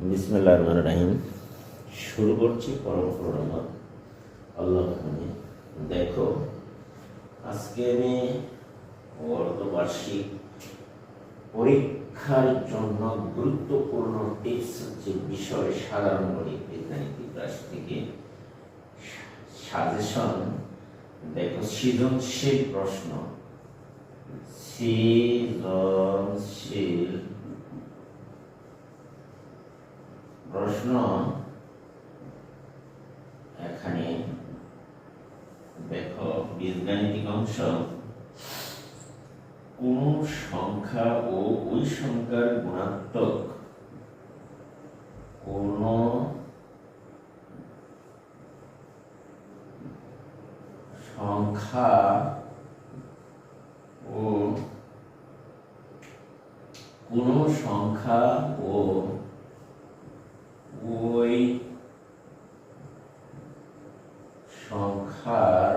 বিসমুল্লাহ রহমান রাহিম শুরু করছি পরম করুণা আল্লাহ দেখো, আজকে আমি অর্ধবার্ষিক পরীক্ষার জন্য গুরুত্বপূর্ণ টিপস হচ্ছে বিষয় সাধারণ গণিত থেকে সাজেশন দেখো, সৃজনশীল প্রশ্ন। সৃজনশীল প্রশ্ন এখানে দেখো বীজগাণিতিক অংশ। কোন সংখ্যা ও ওই সংখ্যার গুণাত্মক কোন সংখ্যা ও কোন সংখ্যা ও ওই সংখ্যার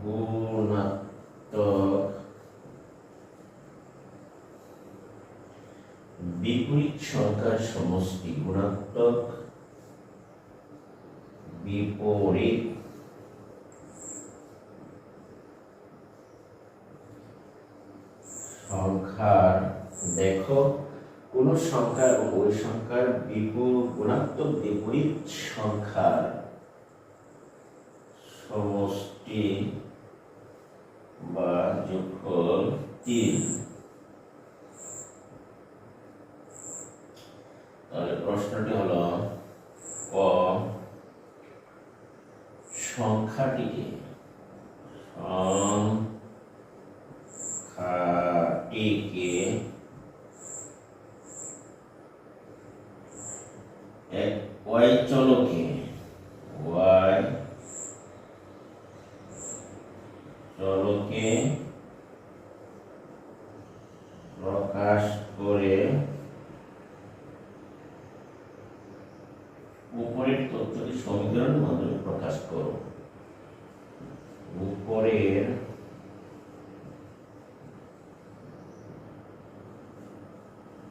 গুণাত্মক বিপরীত সংখ্যার সমষ্টি গুণাত্মক বিপরীত সংখ্যার দেখো কোন সংখ্যা এবং ওই সংখ্যার বিপুল গুণাত্মক বিপরীত সংখ্যার সমষ্টি বা যোগফল তিন। তাহলে প্রশ্নটি হলো, ক, সংখ্যাটিকে সংখ্যাটিকে এক ওয়াই চলকে ওয়াই চলকে প্রকাশ করে উপরের তথ্যটি সমীকরণের মাধ্যমে প্রকাশ করো উপরের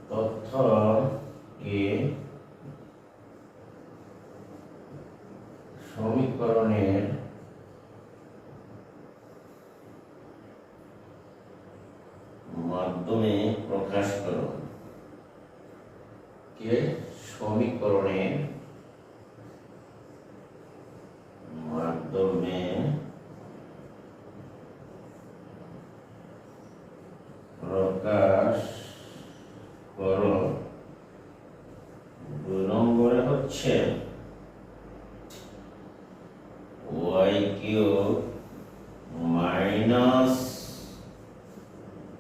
তথ্যকে সমীকরণের মাধ্যমে প্রকাশ করো। কে? সমীকরণের মাধ্যমে প্রকাশ করো দুই নম্বরে হচ্ছে Y cube minus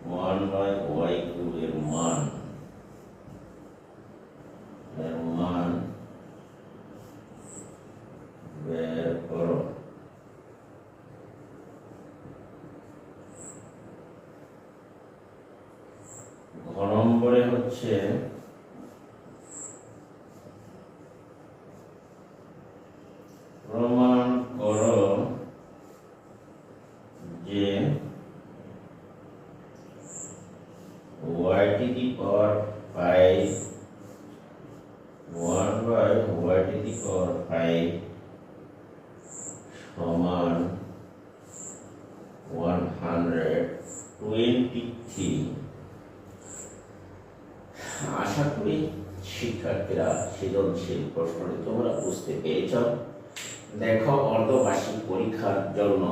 one by Y কিউবের মান এর মান বের করো ঘ নম্বরে হচ্ছে প্রমাণ করো যে y to the power 5 1 by y to the power 5 সমান 123 আশা করি শিক্ষার্থীরা সৃজনশীল প্রশ্নটি তোমরা বুঝতে পেরেছ। দেখো, অর্ধবার্ষিক পরীক্ষার জন্য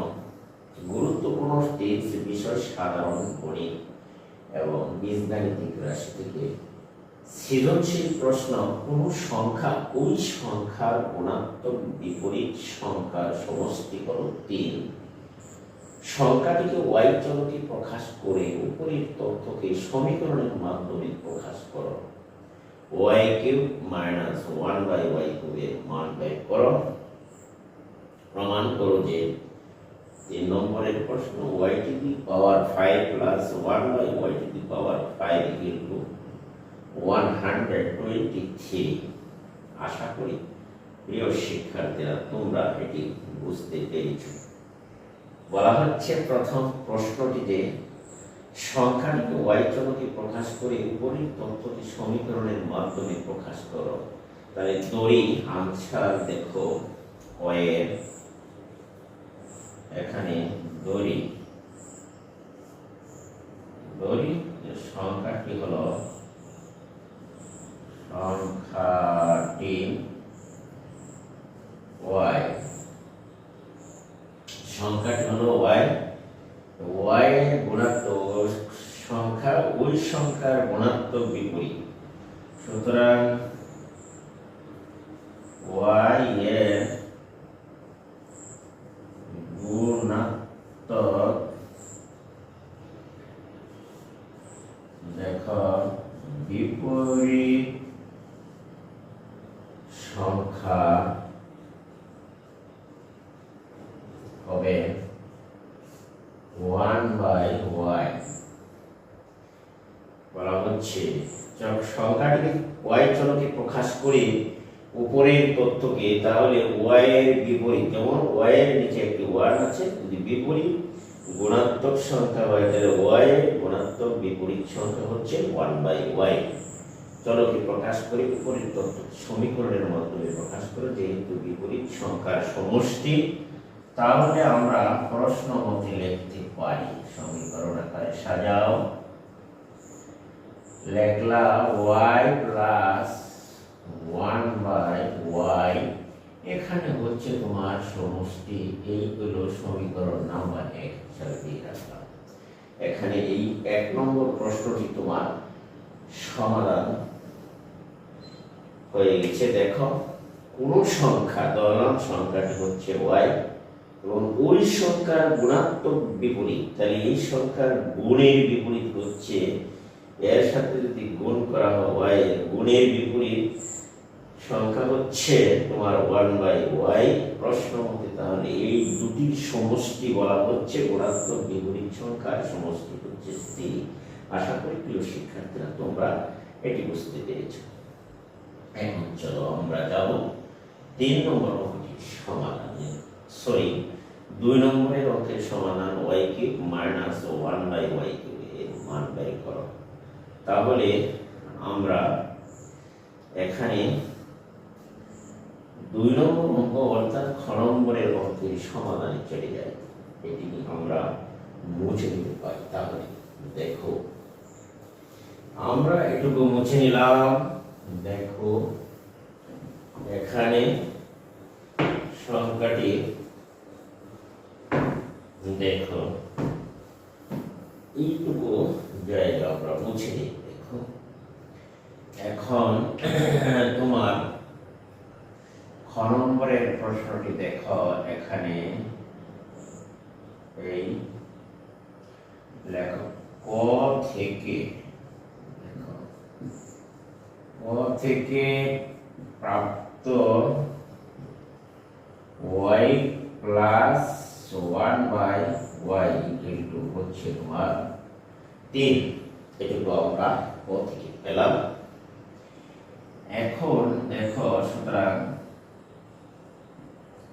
গুরুত্বপূর্ণ টিপস বিষয় সাধারণ গণিত এবং বীজগাণিতিক রাশি থেকে সৃজনশীল প্রশ্ন, কোন সংখ্যা, ওই সংখ্যার গুণাত্মক বিপরীত সংখ্যার সমষ্টি হল তিন। সংখ্যাটিকে ওয়াই চলকে প্রকাশ করে, উপরের তথ্যকে সমীকরণের মাধ্যমে প্রকাশ করো। Y cube minus one by Y কিউবের মান বের করো। প্রমাণ করো যে তিন নম্বরের প্রশ্ন, Y to the power five plus one by Y to the power five equal to one hundred twenty three. আশা করি প্রিয় শিক্ষার্থীরা, তোমরা এটি বুঝতে পেরেছ। বলা হচ্ছে প্রথম প্রশ্নটিতে সংখ্যাটিকে ওয়াই প্রকাশ করে উপরের তথ্যটি সমীকরণের মাধ্যমে প্রকাশ করো। তাহলে দড়ি আনসার দেখো ওয়ের এখানে দড়ি দড়ি সংখ্যাটি হলো সংখ্যাটি ওয়াই সংখ্যাটি হলো ওয়াই ওয়াই গুণাত্মক সংখ্যা ওই সংখ্যার বিপরীত সুতরাং ওয়াই এর গুণাত্মক দেখো বিপরীত সংখ্যা হবে ওয়ান বাই ওয়াই। বলা হচ্ছে সংখ্যাটিকে ওয়াই চলকে প্রকাশ করে উপরের তথ্যকে তাহলে ওয়াই এর বিপরীত, যেমন ওয়াই এর নিচে একটি ওয়ান আছে, যদি বিপরীত গুণাত্মক সংখ্যা হয়, তাহলে ওয়াই গুণাত্মক বিপরীত সংখ্যা হচ্ছে ওয়ান বাই ওয়াই। চলকে প্রকাশ করে উপরের তথ্য সমীকরণের মাধ্যমে প্রকাশ করে, যেহেতু বিপরীত সংখ্যার সমষ্টি, তাহলে আমরা প্রশ্ন মতে লিখতে পারি। সমীকরণ আকারে সাজাও। লেখলা Y plus one by Y এখানে হচ্ছে তোমার সমষ্টি এইগুলো সমীকরণ নাম্বার এক হিসাবে দিয়ে এখানে এই এক নম্বর প্রশ্নটি তোমার সমাধান হয়ে গেছে। দেখো, কোন সংখ্যা, দলন সংখ্যাটি হচ্ছে ওয়াই এবং ওই সংখ্যার গুণাত্মক বিপরীত, তাহলে এই সংখ্যার গুণের বিপরীত হচ্ছে এর সাথে যদি গুণ করা হয় ওয়াই এর গুণের বিপরীত সংখ্যা হচ্ছে তোমার ওয়ান বাই ওয়াই প্রশ্ন মতে তাহলে এই দুটির সমষ্টি বলা হচ্ছে গুণাত্মক বিপরীত সংখ্যার সমষ্টি হচ্ছে স্ত্রী আশা করি প্রিয় শিক্ষার্থীরা, তোমরা এটি বুঝতে পেরেছ। এখন চলো আমরা যাব তিন নম্বর অঙ্কটির সমাধানে। সরি দুই নম্বরের অঙ্কের সমাধান Y cube minus one by Y cube এর মান বাই করো। তাহলে আমরা এখানে দুই নম্বর অঙ্ক অর্থাৎ খ নম্বরের অঙ্কের সমাধানে চলে যাই এটি আমরা মুছে নিতে পারি। তাহলে দেখো, আমরা এটুকু মুছে নিলাম। দেখো, এখানে সংখ্যাটি দেখো, এইটুকু জায়গা আমরা মুছে দেখো। এখন তোমার খ নম্বরের প্রশ্নটি দেখো, এখানে এই লেখো, ক থেকে ক থেকে প্রাপ্ত Y plus one by Y equal to হচ্ছে তোমার তিন এটুকু আমরা ও থেকে পেলাম। এখন দেখো সুতরাং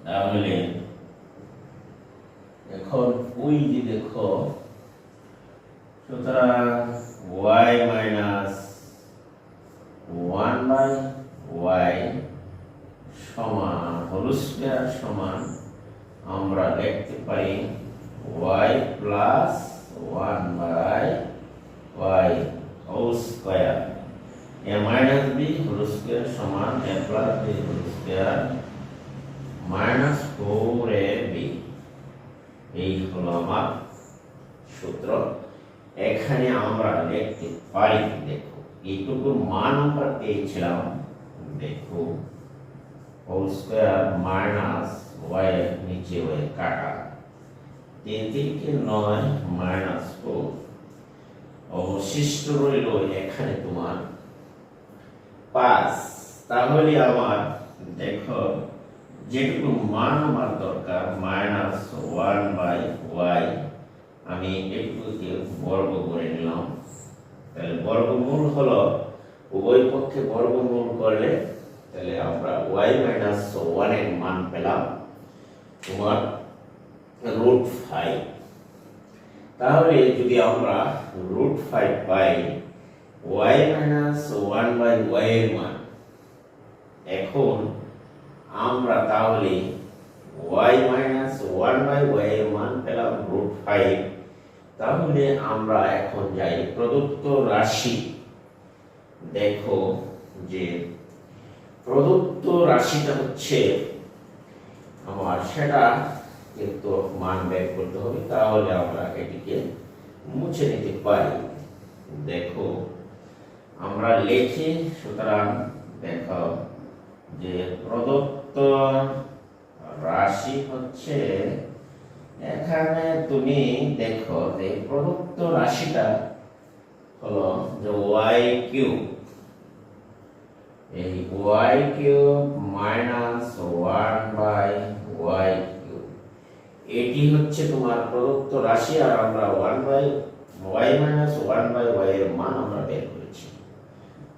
তাহলে এখন ওই যে দেখো সুতরাং Y minus one by Y সমান হোল স্কোয়ার সমান আমরা লিখতে পারি Y plus one by Y whole square A minus B whole square সমান A plus B whole square minus four A B এই হলো আমার সূত্র এখানে আমরা লিখতে পারি দেখো, এইটুকু মান আমরা পেয়েছিলাম, দেখো হোল স্কোয়ার মাইনাস ওয়াই নিচে ওয়াই কাটা। তিন তিনকে নয় মাইনাস ফোর অবশিষ্ট রইল এখানে তোমার পাঁচ। তাহলে আমার, দেখো, যেটুকু মান আমার দরকার মাইনাস ওয়ান বাই ওয়াই আমি এটুকুকে বর্গ করে নিলাম, তাহলে বর্গমূল হলো উভয় পক্ষে বর্গমূল করলে তাহলে আমরা ওয়াই মাইনাস ওয়ানের মান পেলাম তোমার রুট ফাইভ তাহলে যদি আমরা root five pi Y minus one by Y এর মান, এখন আমরা তাহলে Y minus one by Y এর মান পেলাম রুট ফাইভ তাহলে আমরা এখন যাই প্রদত্ত রাশি। দেখো যে প্রদত্ত রাশিটা হচ্ছে আমার সেটা কিন্তু মান বের করতে হবে, তাহলে আমরা এটিকে মুছে নিতে পারি। দেখো, আমরা লিখি, সুতরাং দেখো যে প্রদত্ত রাশি হচ্ছে এখানে তুমি দেখো যে প্রদত্ত রাশিটা হলো যে ওয়াই কিউব এই Y cube minus one by Y cube এটি হচ্ছে তোমার প্রদত্ত রাশি আর আমরা one by Y minus one by Y এর মান আমরা বের করেছি।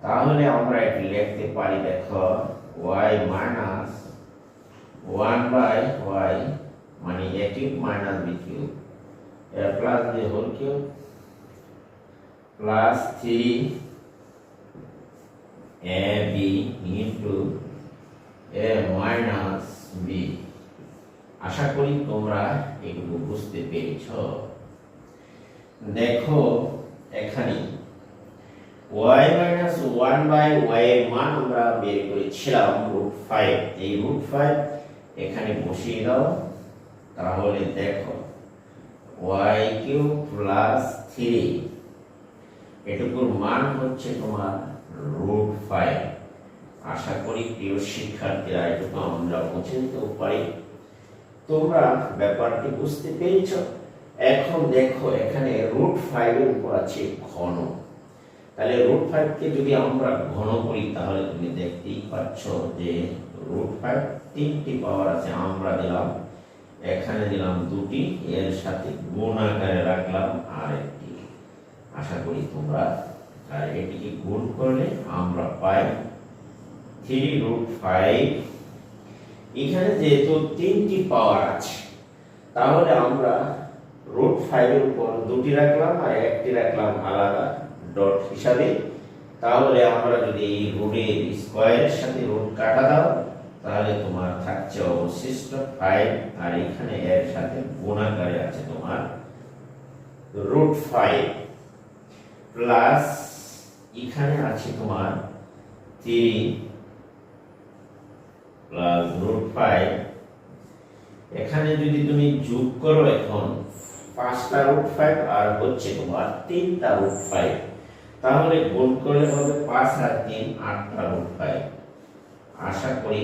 তাহলে আমরা এটি লিখতে পারি দেখো Y minus one by Y মানে A cube minus B cube. A plus B whole cube. Plus three A B into A minus B. আশা করি তোমরা এগুলো বুঝতে পেরেছ। দেখো এখানে y minus one by Y এর মান আমরা বের করেছিলাম রুট ফাইভ। এই রুট ফাইভ এখানে বসিয়ে দাও। তাহলে দেখো ওয়াই কিউ প্লাস থ্রি এটুকুর মান হচ্ছে তোমার রুট ফাইভ আশা করি প্রিয় শিক্ষার্থীরা এটুকু আমরা বুঝে নিতেও পারি। তোমরা ব্যাপারটি বুঝতে পেরেছ? এখন দেখো, এখানে রুট ফাইভের উপর আছে ঘন। তাহলে রুট ফাইভকে যদি আমরা ঘন করি, তাহলে তুমি দেখতেই পাচ্ছ যে রুট ফাইভ তিনটি পাওয়ার আছে, আমরা দিলাম এখানে দিলাম দুটি, এর সাথে গুণ আকারে রাখলাম আর একটি আশা করি তোমরা আর এটিকে গুণ করলে আমরা পাই থ্রি রুট ফাইভ। এখানে যেহেতু তিনটি পাওয়ার আছে, তাহলে আমরা রুট ফাইভের উপর দুটি রাখলাম আর একটি রাখলাম আলাদা ডট হিসাবে। তাহলে আমরা যদি এই রুটের স্কোয়ারের সাথে রুট কাটা দাও তাহলে তোমার থাকছে অবশিষ্ট ফাইভ আর এখানে এর সাথে গুণাকারে আছে তোমার রুট ফাইভ প্লাস এখানে আছে তোমার থ্রি প্লাস রুট ফাইভ এখানে যদি তুমি যোগ করো এখন, পাঁচটা রুট ফাইভ আর হচ্ছে তোমার তিনটা রুট ফাইভ তাহলে গুণ করলে হবে পাঁচ আর তিন, আটটা রুট ফাইভ আশা করি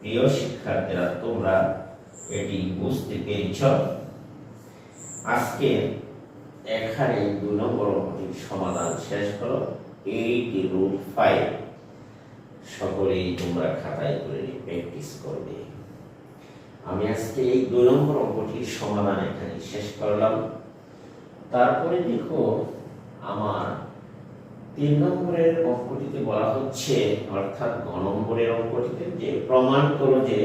প্রিয় শিক্ষার্থীরা, তোমরা এটি বুঝতে পেরেছ। আজকে এখানে দুই নম্বর অঙ্কটির সমাধান শেষ হলো। এইট রুট ফাইভ সকলেই তোমরা খাতায় করে প্র্যাকটিস করবে। আমি আজকে এই দুই নম্বর অঙ্কটির সমাধান এখানে শেষ করলাম। তারপরে দেখো, আমার তিন নম্বরের অঙ্কটিতে বলা হচ্ছে, অর্থাৎ ঘ নম্বরের অঙ্কটিতে, যে প্রমাণ করো যে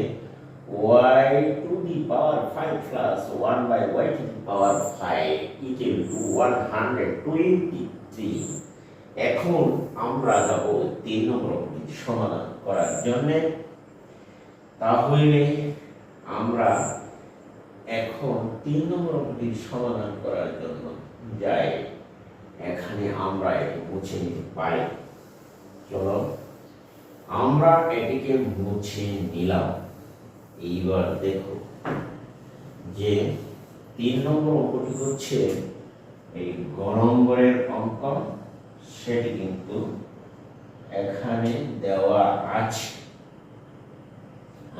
y to the power five plus one by Y to the power five equal to one hundred twenty three এখন আমরা যাব তিন নম্বর অঙ্কটির সমাধান করার জন্যে। তাহলে আমরা এখন তিন নম্বর অঙ্কটির সমাধান করার জন্য যাই। এখানে আমরা এটি মুছে নিতে পারি। চলো, আমরা এটিকে মুছে নিলাম। এইবার দেখো যে তিন নম্বর অঙ্কটি হচ্ছে এই গ নম্বরের অঙ্ক সেটি কিন্তু এখানে দেওয়া আছে।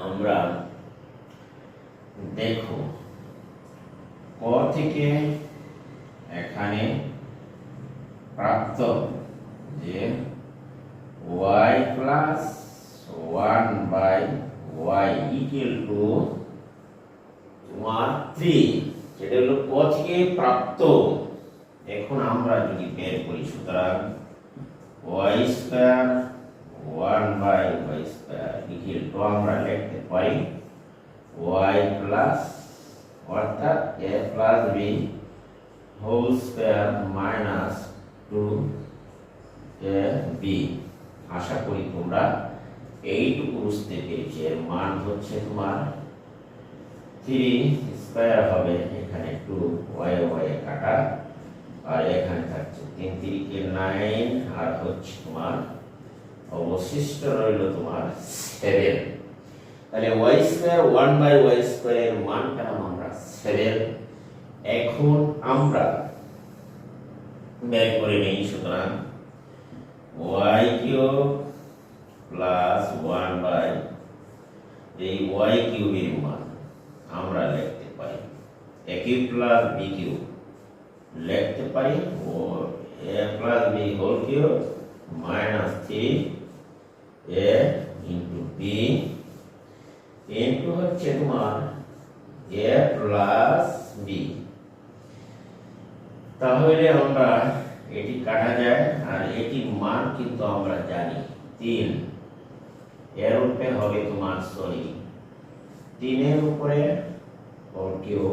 আমরা দেখো, ক থেকে এখানে প্রাপ্ত যে y plus one by Y equal to তোমার থ্রি সেটা হলো ক থেকে প্রাপ্ত। এখন আমরা যদি বের করি, সুতরাং Y square one by Y square equal to আমরা লিখতে পারি ওয়াই প্লাস অর্থাৎ A plus B whole square minus two B আশা করি তোমরা এইটুকু বুঝতে পেরেছি, এর মান হচ্ছে তোমার থ্রি স্কয়ার হবে, এখানে টু ওয়াই ওয়াই কাটা, আর এখানে থাকছে তিন তিরিকে নাইন আর হচ্ছে তোমার অবশিষ্ট রইল তোমার সেভেন তাহলে Y square one by Y মান পেলাম আমরা সেভেন এখন আমরা বের করে নেই, সুতরাং y cube plus one by y y কিউবের মান আমরা লিখতে পারি। A cube plus b cube লিখতে পারি ও a plus b whole cube minus three a into b into হচ্ছে তোমার এ প্লাস বি তাহলে আমরা এটি কাটা যায়, আর এটির মান কিন্তু আমরা জানি। তিন। এর উপরে হবে তোমার সরি তিনের উপরে কেউ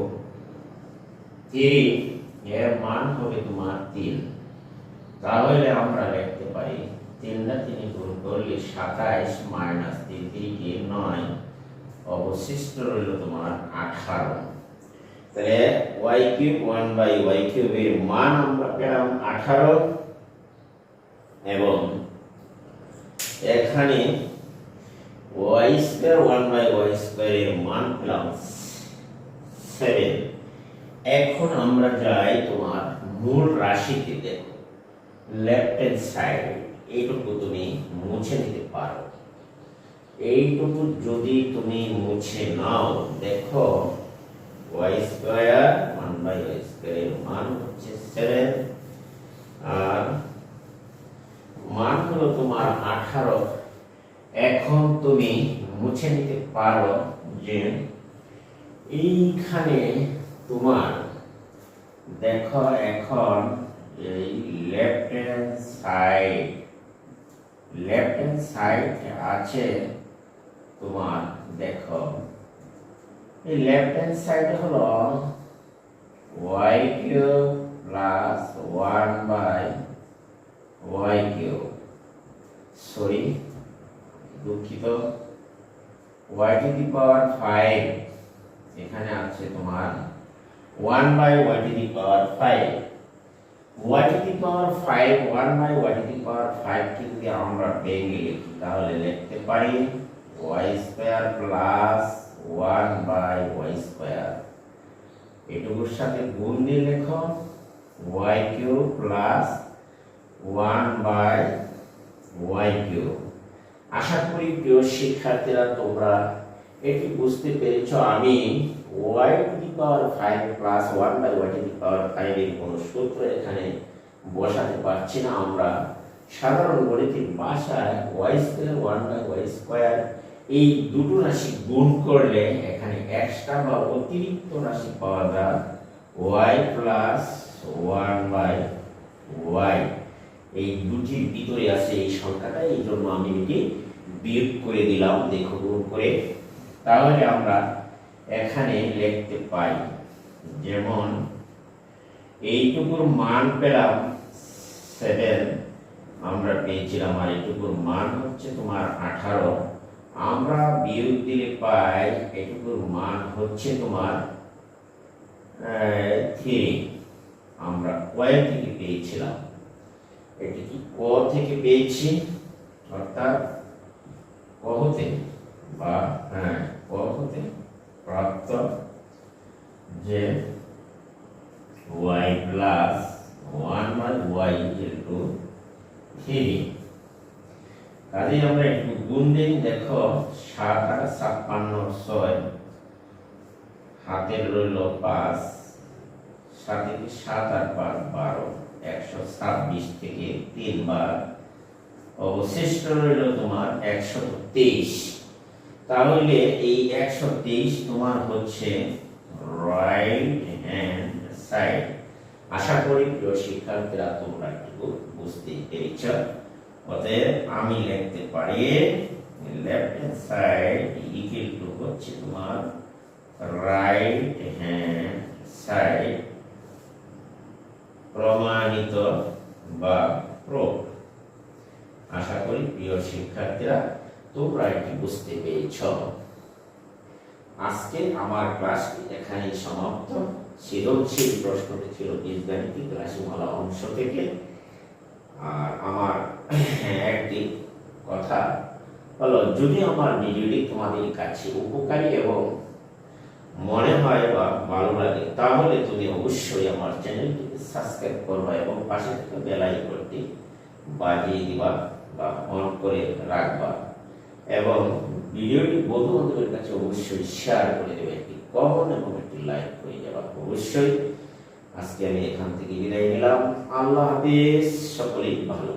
তিন। এর মান হবে তোমার তিন। তাহলে আমরা লিখতে পারি তিনটা তিনি গুণ করলে সাতাইশ মাইনাস তিন তিনকে নয়। অবশিষ্ট রইল তোমার আঠারো। তাহলে y cube one by y কিউবের মান আমরা পেলাম আঠারো এবং এখানে y square one by y স্কোয়ারের মান পেলাম সেভেন এখন আমরা যাই তোমার মূল রাশিতে দেখো লেফট হ্যান্ড সাইড এইটুকু তুমি মুছে নিতে পারো। এইটুকু যদি তুমি মুছে নাও, দেখো y square one by y স্কোয়ারের মান হচ্ছে সেভেন আর মান হলো তোমার আঠারো এখন তুমি মুছে নিতে পারো যে এইখানে তোমার দেখো এখন এই left hand side left hand side আছে তোমার দেখো এই লেফট হ্যান্ড সাইড হলো y cube plus one by y cube sorry দুঃখিত। Y to the power five এখানে আছে তোমার। One by y to the power five y to the power five one by y to the power ফাইভকে যদি আমরা ভেঙে লিখি, তাহলে লিখতে পারি y square plus one by y square. এটুকুর সাথে গুণ দিয়ে লেখো y cube plus one by y cube. আশা করি প্রিয় শিক্ষার্থীরা তোমরা এটি বুঝতে পেরেছ। আমি y to the power five plus one by y to the power five এর কোনো সূত্র এখানে বসাতে পারছি না। আমরা সাধারণ গণিতের ভাষায় y square one by y square এই দুটো রাশি গুণ করলে এখানে এক্সট্রা বা অতিরিক্ত রাশি পাওয়া যায় y plus one by y এই দুটির ভিতরে আছে এই সংখ্যাটা এই জন্য আমি এটি বিয়োগ করে দিলাম, দেখো গুণ করে। তাহলে আমরা এখানে লিখতে পাই, যেমন এইটুকুর মান পেলাম সেভেন আমরা পেয়েছিলাম আর এইটুকুর মান হচ্ছে তোমার আঠারো। আমরা বিয়োগ দিলে পাই এটুকুর মান হচ্ছে তোমার থ্রি আমরা কয়েক থেকে পেয়েছিলাম? এটি কি ক থেকে পেয়েছি? অর্থাৎ ক হতে বা হ্যাঁ ক হতে প্রাপ্ত যে y plus one by y into three কাজে আমরা গুণ দেখো, সাত ছাপ্পান্ন ছয়। হাতের রইল পাঁচ, সাথে সাত আর পাঁচ? বারো। একশো ছাব্বিশ থেকে তিনবার। অবশিষ্ট রইল তোমার একশো তেইশ। তাহলে এই একশো তেইশ তোমার হচ্ছে রাইট হ্যান্ড সাইড আশা করি প্রিয় শিক্ষার্থীরা তোমরা একটু বুঝতে পেরেছ। অতএব আমি লিখতে পারি left hand side equal to হচ্ছে তোমার রাইট হ্যান্ড সাইড প্রমাণিত বা প্রোভ আশা করি প্রিয় শিক্ষার্থীরা, তোমরা এটি বুঝতে পেরেছ। আজকে আমার ক্লাসটি এখানেই সমাপ্ত। সৃজনশীল প্রশ্নটি ছিল বীজগাণিতিক রাশিমালা অংশ থেকে। আর আমার একটি কথা হলো, যদি আমার ভিডিওটি তোমাদের কাছে উপকারী এবং মনে হয় বা ভালো লাগে, তাহলে তুমি অবশ্যই আমার চ্যানেলটিকে সাবস্ক্রাইব করবা এবং পাশে থাকা বেল বাজিয়ে দিবা বা অন করে রাখবা। এবং ভিডিওটি বন্ধু বান্ধবের কাছে অবশ্যই শেয়ার করে দেবে, একটি কমেন্ট এবং একটি লাইক করে যাবা অবশ্যই আজকে আমি এখান থেকে বিদায় নিলাম। আল্লাহ হাফিজ সকলেই ভালো